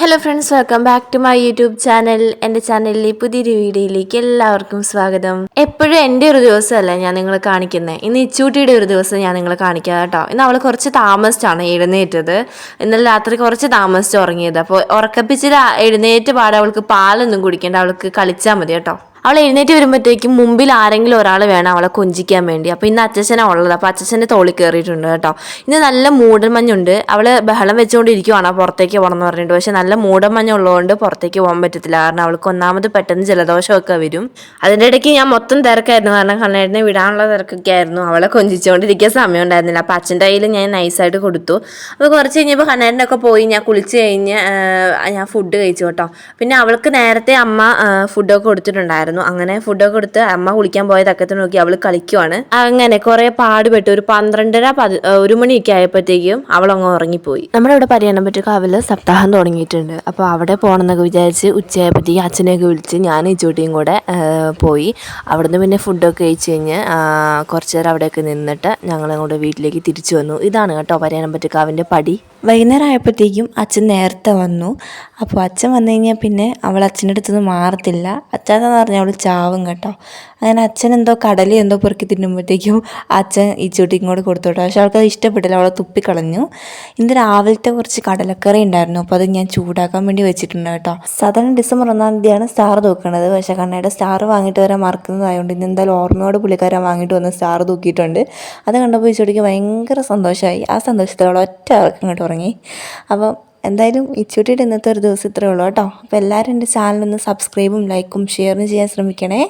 Hello friends welcome back to my YouTube channel എന്റെ ചാനലിലെ പുതിയൊരു വീഡിയോയിലേക്ക് എല്ലാവർക്കും സ്വാഗതം. എപ്പോഴും എന്റെ ഒരു ദിവസമല്ല ഞാൻ നിങ്ങളെ കാണിക്കുന്നത് ഇന്ന് ഇച്ചൂട്ടിയുടെ ഒരു ദിവസം ഞാൻ നിങ്ങളെ കാണിക്കാം കേട്ടോ ഇന്ന് അവൾ കുറച്ച് താമസിച്ചാണ് എഴുന്നേറ്റത്. ഇന്നലെ രാത്രി കുറച്ച് താമസിച്ച് ഉറങ്ങിയത്. അപ്പോൾ ഉറക്കപ്പിച്ചിൽ എഴുന്നേറ്റ് പാടെ അവൾക്ക് പാലൊന്നും കുടിക്കേണ്ട. അവൾക്ക് കളിച്ചാൽ മതി കേട്ടോ. അവൾ എഴുന്നേറ്റ് വരുമ്പോഴത്തേക്കും മുമ്പിൽ ആരെങ്കിലും ഒരാൾ വേണം അവളെ കൊഞ്ചിക്കാൻ വേണ്ടി. അപ്പോൾ ഇന്ന് അച്ഛനാണ് ഉള്ളത്. അപ്പോൾ അച്ഛന്റെ തോളിൽ കയറിയിട്ടുണ്ട് കേട്ടോ. ഇന്ന് നല്ല മൂടൽമഞ്ഞുണ്ട് അവൾ ബഹളം വെച്ചുകൊണ്ടിരിക്കുവാണ് പുറത്തേക്ക് പോകണം എന്ന് പറഞ്ഞിട്ട്. പക്ഷേ നല്ല മൂടൽമഞ്ഞ് ഉള്ളതുകൊണ്ട് പുറത്തേക്ക് പോകാൻ പറ്റത്തില്ല. കാരണം അവൾക്ക് ഒന്നാമത് പെട്ടെന്ന് ജലദോഷമൊക്കെ വരും. അതിന്റെ ഇടയ്ക്ക് ഞാൻ മൊത്തം തിരക്കായിരുന്നു. കാരണം കണ്ണേടിനെ വിടാനുള്ള തിരക്കൊക്കെ ആയിരുന്നു. അവളെ കൊഞ്ചിച്ചുകൊണ്ടിരിക്കാൻ സമയം ഉണ്ടായിരുന്നില്ല. അപ്പോൾ അച്ഛന്റെ കയ്യിൽ ഞാൻ നൈസായിട്ട് കൊടുത്തു. അപ്പോൾ കുറച്ച് കഴിഞ്ഞപ്പോൾ കണ്ണേടിനൊക്കെ പോയി. ഞാൻ കുളിച്ച് കഴിഞ്ഞ് ഞാൻ ഫുഡ് കഴിച്ചു കേട്ടോ. പിന്നെ അവൾക്ക് നേരത്തെ അമ്മ ഫുഡൊക്കെ കൊടുത്തിട്ടുണ്ടായിരുന്നു. അങ്ങനെ ഫുഡൊക്കെ കൊടുത്ത് അമ്മ കുളിക്കാൻ പോയ തക്കത്തിന് നോക്കി അവൾ കളിക്കുവാണ്. അങ്ങനെ കുറെ പാടുപെട്ട് ഒരു പന്ത്രണ്ടര പതി ഒരു മണിയൊക്കെ ആയപ്പോഴത്തേക്കും അവൾ അങ്ങ് ഉറങ്ങിപ്പോയി. നമ്മുടെ ഇവിടെ പരിയാണം അവൾ സപ്താഹം തുടങ്ങിയിട്ടുണ്ട്. അപ്പോൾ അവിടെ പോകണമെന്നൊക്കെ വിചാരിച്ച് ഉച്ചയായപ്പോഴത്തേക്ക് അച്ഛനെയൊക്കെ വിളിച്ച് ഞാൻ ഇച്ചോട്ടിയും കൂടെ പോയി. അവിടുന്ന് പിന്നെ ഫുഡൊക്കെ കഴിച്ച് കഴിഞ്ഞ് കുറച്ചു നേരം അവിടെയൊക്കെ നിന്നിട്ട് ഞങ്ങൾ അങ്ങോട്ട് വീട്ടിലേക്ക് തിരിച്ചു വന്നു. ഇതാണ് കേട്ടോ പരിയാണം പറ്റുകാവിന്റെ പടി. വൈകുന്നേരം ആയപ്പോഴത്തേക്കും അച്ഛൻ നേരത്തെ വന്നു. അപ്പോൾ അച്ഛൻ വന്നു കഴിഞ്ഞാൽ പിന്നെ അവൾ അച്ഛന്റെ അടുത്തുനിന്ന് മാറത്തില്ല. അച്ഛനെന്ന് പറഞ്ഞാൽ അവൾ ചാവും കേട്ടോ. അങ്ങനെ അച്ഛൻ എന്തോ കടലി എന്തോ പെറുക്കി തിന്നുമ്പോഴത്തേക്കും അച്ഛൻ ഈ ചൂട്ടി ഇങ്ങോട്ട് കൊടുത്തു കേട്ടോ പക്ഷെ അവൾക്ക് ഇഷ്ടപ്പെട്ടില്ല. അവളെ തുപ്പിക്കളഞ്ഞു. ഇന്ന് രാവിലത്തെ കുറച്ച് കടലക്കറി ഉണ്ടായിരുന്നു. അപ്പോൾ അത് ഞാൻ ചൂടാക്കാൻ വേണ്ടി വെച്ചിട്ടുണ്ട് കേട്ടോ. സാധാരണ ഡിസംബർ ഒന്നാം തീയതിയാണ് സ്റ്റാർ തൂക്കുന്നത് പക്ഷേ കണ്ണയുടെ സ്റ്റാർ വാങ്ങിയിട്ട് വരാൻ മറക്കുന്നതായതുകൊണ്ട് ഇന്ന് എന്തായാലും ഓർമ്മയോട് പുള്ളിക്കാരൻ വാങ്ങിയിട്ട് വന്ന് സ്റ്റാർ തൂക്കിയിട്ടുണ്ട്. അത് കണ്ടപ്പോൾ ഈ ചുട്ടിക്ക് ഭയങ്കര സന്തോഷമായി. ആ സന്തോഷത്തോടെ ഒറ്റ ഇറക്കം ഇങ്ങോട്ട് ഉറങ്ങി അപ്പം എന്തായാലും ഇച്ചൂട്ടിയുടെ ഇന്നത്തെ ഒരു ദിവസം ഇത്രയേ ഉള്ളൂ കേട്ടോ. അപ്പോൾ എല്ലാവരും എന്റെ ചാനലൊന്ന് സബ്സ്ക്രൈബും ലൈക്കും ഷെയറും ചെയ്യാൻ ശ്രമിക്കണേ.